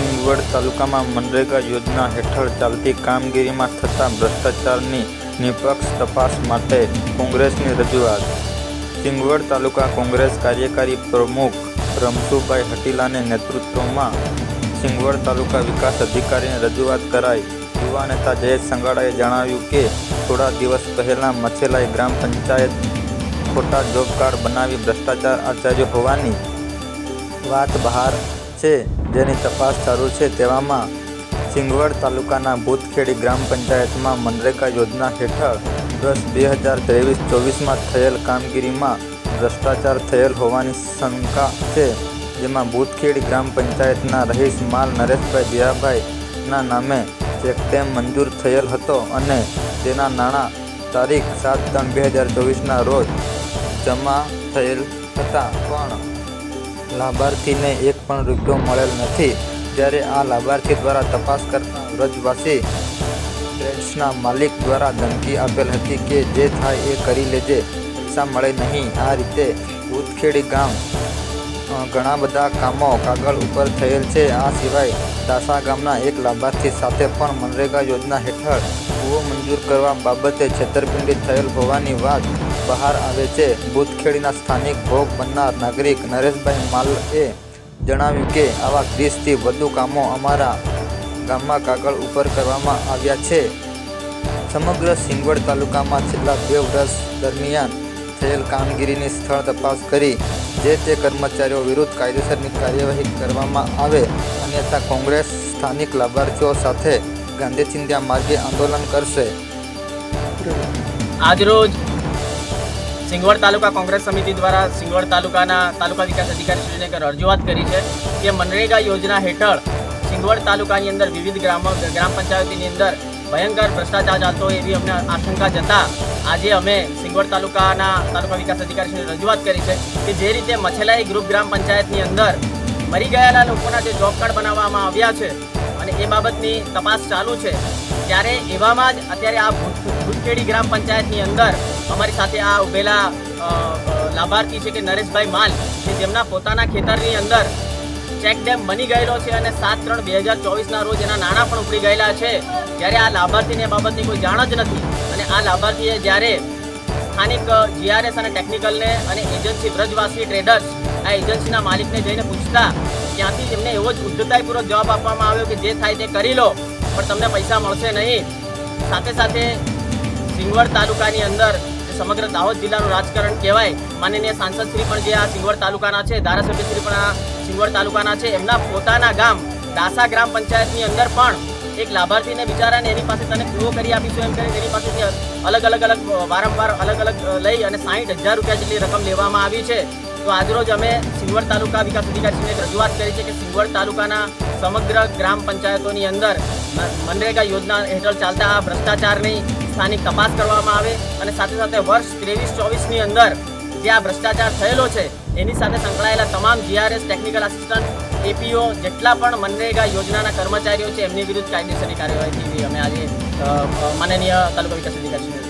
સિંગવડ તાલુકામાં મનરેગા યોજના હેઠળ ચાલતી કામગીરીમાં થતા ભ્રષ્ટાચારની નિષ્પક્ષ તપાસ માટે કોંગ્રેસની રજૂઆત. સિંગવડ તાલુકા કોંગ્રેસ કાર્યકારી પ્રમુખ રમસુભાઈ હટીલાને નેતૃત્વમાં સિંગવડ તાલુકા વિકાસ અધિકારીને રજૂઆત કરાઈ. યુવા નેતા જયેશ સંગાડાએ જણાવ્યું કે, થોડા દિવસ પહેલાં મછેલાઈ ગ્રામ પંચાયત ખોટા જોબ કાર્ડ બનાવી ભ્રષ્ટાચાર આચાર્ય હોવાની વાત બહાર છે. જેની તપાસ શરૂ છે તેવામાં સિંગવડ તાલુકાના ભૂતખેડી ગ્રામ પંચાયતમાં મનરેગા યોજના હેઠળ વર્ષ બે હજાર ત્રેવીસ ચોવીસમાં થયેલ કામગીરીમાં ભ્રષ્ટાચાર થયેલ હોવાની શંકા છે, જેમાં ભૂતખેડી ગ્રામ પંચાયતના રહીશ માલ નરેશભાઈ દિયાભાઈના નામે ચેકડેમ મંજૂર થયેલ હતો અને તેના નાણાં તારીખ સાત ત્રણ બે હજાર ચોવીસના રોજ જમા થયેલ હતા. પણ લાભાર્થીને એક પણ રૂપિયો મળેલ નથી. જ્યારે આ લાભાર્થી દ્વારા તપાસ કરતા વ્રજવાસી ટ્રેડ્સના માલિક દ્વારા ધમકી આપેલ હતી કે જે થાય એ કરી લેજે, પૈસા મળે નહીં. આ રીતે ભૂતખેડી ગામ ઘણા બધા કામો કાગળ ઉપર થયેલ છે. આ સિવાય દાસા ગામના એક લાભાર્થી સાથે પણ મનરેગા યોજના હેઠળ કૂવો મંજૂર કરવા બાબતે છેતરપિંડી થયેલ હોવાની વાત બહાર આવે છે. બુદખેડીના સ્થાનિક ભોગ બનનાર નાગરિક નરેશભાઈ માલએ જણાવ્યું કે, આવા ત્રીસથી વધુ કામો અમારા ગામમાં કાગળ ઉપર કરવામાં આવ્યા છે. સમગ્ર સિંગવડ તાલુકામાં છેલ્લા બે વર્ષ દરમિયાન થયેલ કામગીરીની સ્થળ તપાસ કરી, જે તે કર્મચારીઓ વિરુદ્ધ કાયદેસરની કાર્યવાહી કરવામાં આવે, અન્યથા કોંગ્રેસ સ્થાનિક લાભાર્થીઓ સાથે ગાંધી ચિંધ્યા માર્ગે આંદોલન કરશે. આજરોજ સિંગવડ તાલુકા કોંગ્રેસ સમિતિ દ્વારા સિંગવડ તાલુકાના તાલુકા વિકાસ અધિકારીશ્રીને એક રજૂઆત કરી છે કે મનરેગા યોજના હેઠળ સિંગવડ તાલુકાની અંદર વિવિધ ગ્રામ ગ્રામ પંચાયતીની અંદર ભયંકર ભ્રષ્ટાચાર ચાલતો હોય એવી અમને આશંકા જતા આજે અમે સિંગવડ તાલુકાના તાલુકા વિકાસ અધિકારીશ્રીને રજૂઆત કરી છે કે જે રીતે મછેલાઈ ગ્રુપ ગ્રામ પંચાયતની અંદર મરી ગયેલા લોકોના જે જોબ કાર્ડ બનાવવામાં આવ્યા છે અને એ બાબતની તપાસ ચાલુ છે ત્યારે એવામાં જ અત્યારે આ ભૂત- ભૂતખેડી ગ્રામ પંચાયતની અંદર અમારી સાથે આ ઉભેલા લાભાર્થી છે કે નરેશભાઈ માલ, કે જેમના પોતાના ખેતરની અંદર ચેક ડેમ બની ગયેલો છે અને સાત ત્રણ બે હજાર ચોવીસના રોજ એના નાણાં પણ ઉપડી ગયેલા છે. જ્યારે આ લાભાર્થીને બાબતની કોઈ જાણ જ નથી અને આ લાભાર્થીએ જ્યારે સ્થાનિક જીઆરએસ અને ટેકનિકલને અને એજન્સી બ્રજવાસી ટ્રેડર્સ આ એજન્સીના માલિકને જઈને પૂછતા, ત્યાંથી એમને એવો જ ઉદ્ધતાઈપૂર્વક જવાબ આપવામાં આવ્યો કે જે થાય તે કરી લો. પણ તમને પૈસા મળશે નહીં. સાથે સાથે સિંગવડ તાલુકાની અંદર સમગ્ર દાહોદ જિલ્લાનું રાજકારણ કહેવાય, માનનીય સાંસદ શ્રી પણ જે આ સિંગવડ તાલુકાના છે, ધારાસભ્ય શ્રી પણ આ સિંગવડ તાલુકાના છે, એમના પોતાના ગામ, દાસા ગ્રામ પંચાયતની અંદર પણ એક લાભાર્થીને બિચારાને એની પાસે તને પૂરો કરી આપીશું એમ કરીને એની પાસેથી અલગ અલગ અલગ વારંવાર અલગ અલગ લઈ અને સાહીઠ હજાર રૂપિયા જેટલી રકમ લેવામાં આવી છે. તો આજરોજ અમે સિંગવડ તાલુકા વિકાસ અધિકારીશ્રીને એક રજૂઆત કરી છે કે સિંગવડ તાલુકાના સમગ્ર ગ્રામ પંચાયતોની અંદર મનરેગા યોજના હેઠળ ચાલતા આ ભ્રષ્ટાચારની સ્થાનિક તપાસ કરવામાં આવે અને સાથે સાથે વર્ષ ત્રેવીસ ચોવીસની અંદર જે આ ભ્રષ્ટાચાર થયેલો છે, એની સાથે સંકળાયેલા તમામ જીઆરએસ ટેકનિકલ આસિસ્ટન્ટ એપીઓ જેટલા પણ મનરેગા યોજનાના કર્મચારીઓ છે, એમની વિરુદ્ધ કાયદેસરની કાર્યવાહી થઈ અમે આજે માનનીય તાલુકા વિકાસ અધિકારીશ્રીને